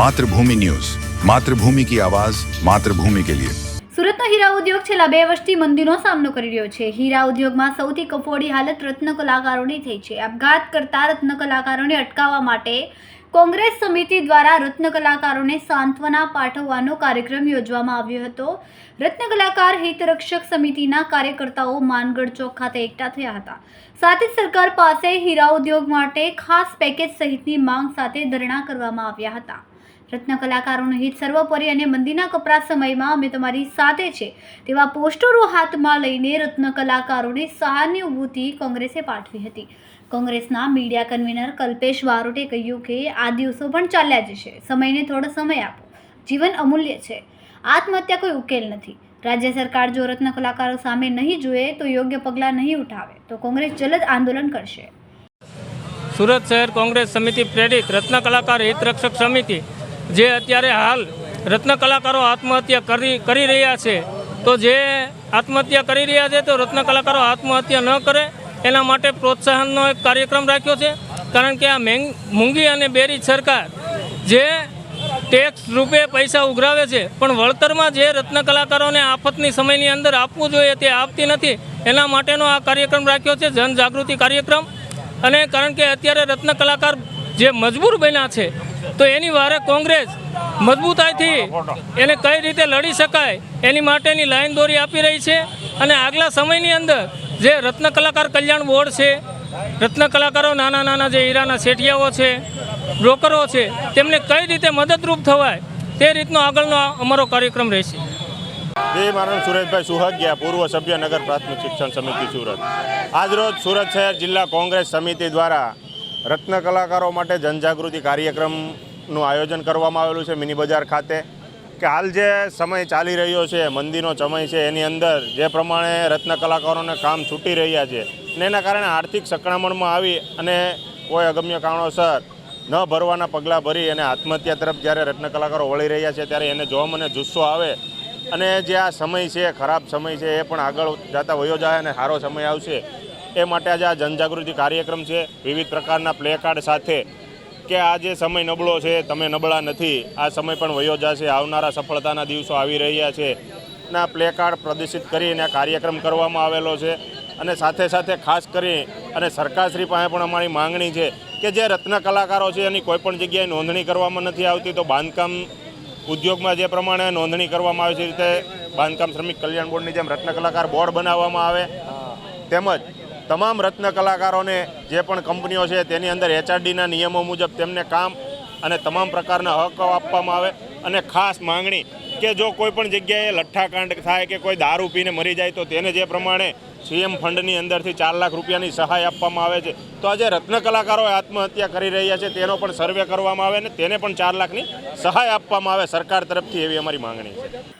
Mathrubhumi news. Mathrubhumi કી આવાજ, માતૃભૂમિ કે લિયે. સુરતનો હીરા ઉદ્યોગ છેલ્લા બે વર્ષથી મંદીનો સામનો કરી રહ્યો છે. હીરા ઉદ્યોગમાં સૌથી કફોડી હાલત રત્ન કલાકારોની થઈ છે. આપઘાત કરતા રત્ન કલાકારોને અટકાવવા માટે કોંગ્રેસ સમિતિ દ્વારા રત્ન કલાકારોને સાંત્વના પાઠવવાનો કાર્યક્રમ યોજવામાં આવ્યો હતો. રત્ન કલાકાર હિતરક્ષક સમિતિના કાર્યકર્તાઓ માનગઢ ચોક ખાતે એકઠા થયા હતા. સાથે સરકાર પાસે હીરા ઉદ્યોગ માટે ખાસ પેકેજ સહિતની માંગ સાથે ધરણા કરવામાં આવ્યા હતા. રત્ન કલાકારોનું હિત સર્વોપરી અને મંદીના કપરા સમયમાં અમે તમારી સાથે છે. તેવા પોસ્ટરો હાથમાં લઈને રત્ન કલાકારોને સહાનુભૂતિ કોંગ્રેસે પાઠવી હતી. કોંગ્રેસના મીડિયા કન્વીનર કલ્પેશ બારોટે કહ્યું કે, આ દિવસો પણ ચાલ્યા જશે. સમયને થોડો સમય આપો. જીવન અમૂલ્ય છે. આત્મહત્યા કોઈ ઉકેલ નથી. રાજ્ય સરકાર જો રત્ન કલાકારો સામે નહીં જુએ, તો યોગ્ય પગલાં નહીં ઉઠાવે. તો કોંગ્રેસ જલદ આંદોલન કરશે. સુરત શહેર કોંગ્રેસ સમિતિ પ્રેરિત રત્ન કલાકાર હિતરક્ષક સમિતિ જે અત્યારે હાલ રત્ન કલાકારો આત્મહત્યા કરી કરી રહ્યા છે, તો જે આત્મહત્યા કરી રહ્યા છે, તો રત્ન કલાકારો આત્મહત્યા ન કરે, એના માટે પ્રોત્સાહનનો એક કાર્યક્રમ રાખ્યો છે, કારણ કે આ મેંગ મૂંગી અને બેરી સરકાર જે ટેક્સ રૂપે પૈસા ઉઘરાવે છે, પણ વળતરમાં જે રત્ન કલાકારોને આફતની સમયની અંદર આપવું જોઈએ તે આપતી નથી, એના માટેનો આ કાર્યક્રમ રાખ્યો છે, જનજાગૃતિ કાર્યક્રમ. અને કારણ કે અત્યારે રત્ન કલાકાર જે મજબૂર બન્યા છે તો એની વારે કોંગ્રેસ મજબૂતાઈથી એને કઈ રીતે લડી શકાય એની માટેની લાઈન દોરી આપી રહી છે અને આગલા સમયની અંદર જે રત્ન કલાકાર કલ્યાણ બોર્ડ છે, રત્ન કલાકારો નાના નાના જે હીરાના શેઠિયાઓ છે, બ્રોકરો છે, તેમને કઈ રીતે મદદરૂપ થવાય તે રીતનો આગળનો અમારો કાર્યક્રમ રહેશે. જય મારું નામ સુરેશભાઈ સુહાગિયા, પૂર્વ સભ્ય નગર પ્રાથમિક શિક્ષણ સમિતિ સુરત. આજરોજ સુરત શહેર જિલ્લા કોંગ્રેસ સમિતિ દ્વારા રત્ન કલાકારો માટે જનજાગૃતિ કાર્યક્રમનું આયોજન કરવામાં આવેલું છે મિની બજાર ખાતે, કે હાલ જે સમય ચાલી રહ્યો છે, મંદીનો સમય છે, એની અંદર જે પ્રમાણે રત્ન કલાકારોને કામ છૂટી રહ્યા છે, ને એના કારણે આર્થિક સંકળામણમાં આવી અને કોઈ અગમ્ય કારણોસર ન ભરવાના પગલાં ભરી અને આત્મહત્યા તરફ જ્યારે રત્ન કલાકારો વળી રહ્યા છે, ત્યારે એને જોમ અને જુસ્સો આવે. અને જે આ સમય છે, ખરાબ સમય છે, એ પણ આગળ જતા વયો જાય અને સારો સમય આવશે. એ માટે આજે આ જનજાગૃતિ કાર્યક્રમ છે. વિવિધ પ્રકારના પ્લે કાર્ડ સાથે કે આ જે સમય નબળો છે તમે નબળા નથી. આ સમય પણ વયો જશે. આવનારા સફળતાના દિવસો આવી રહ્યા છે. ના પ્લે કાર્ડ પ્રદર્શિત કરીને આ કાર્યક્રમ કરવામાં આવેલો છે. અને સાથે સાથે ખાસ કરી અને સરકારશ્રી પાસે પણ અમારી માંગણી છે કે જે રત્ન કલાકારો છે એની કોઈપણ જગ્યાએ નોંધણી કરવામાં નથી આવતી તો બાંધકામ ઉદ્યોગમાં જે પ્રમાણે નોંધણી કરવામાં આવે છે રીતે બાંધકામ શ્રમિક કલ્યાણ બોર્ડની જેમ રત્ન કલાકાર બોર્ડ બનાવવામાં આવે. તેમજ તમામ રત્ન કલાકારોને જે પણ કંપનીઓ છે તેની અંદર એચઆરડીના નિયમો મુજબ તેમને કામ અને તમામ પ્રકારના હકો આપવામાં આવે. અને ખાસ માંગણી કે જો કોઈ પણ જગ્યાએ લઠ્ઠાકાંડ થાય કે કોઈ દારૂ પીને મરી જાય તો તેને જે પ્રમાણે સીએમ ફંડની અંદરથી ચાર લાખ રૂપિયાની સહાય આપવામાં આવે છે. તો આજે રત્ન કલાકારો આત્મહત્યા કરી રહ્યા છે, તેનો પણ સર્વે કરવામાં આવે અને તેને પણ ચાર લાખની સહાય આપવામાં આવે સરકાર તરફથી એવી અમારી માંગણી છે.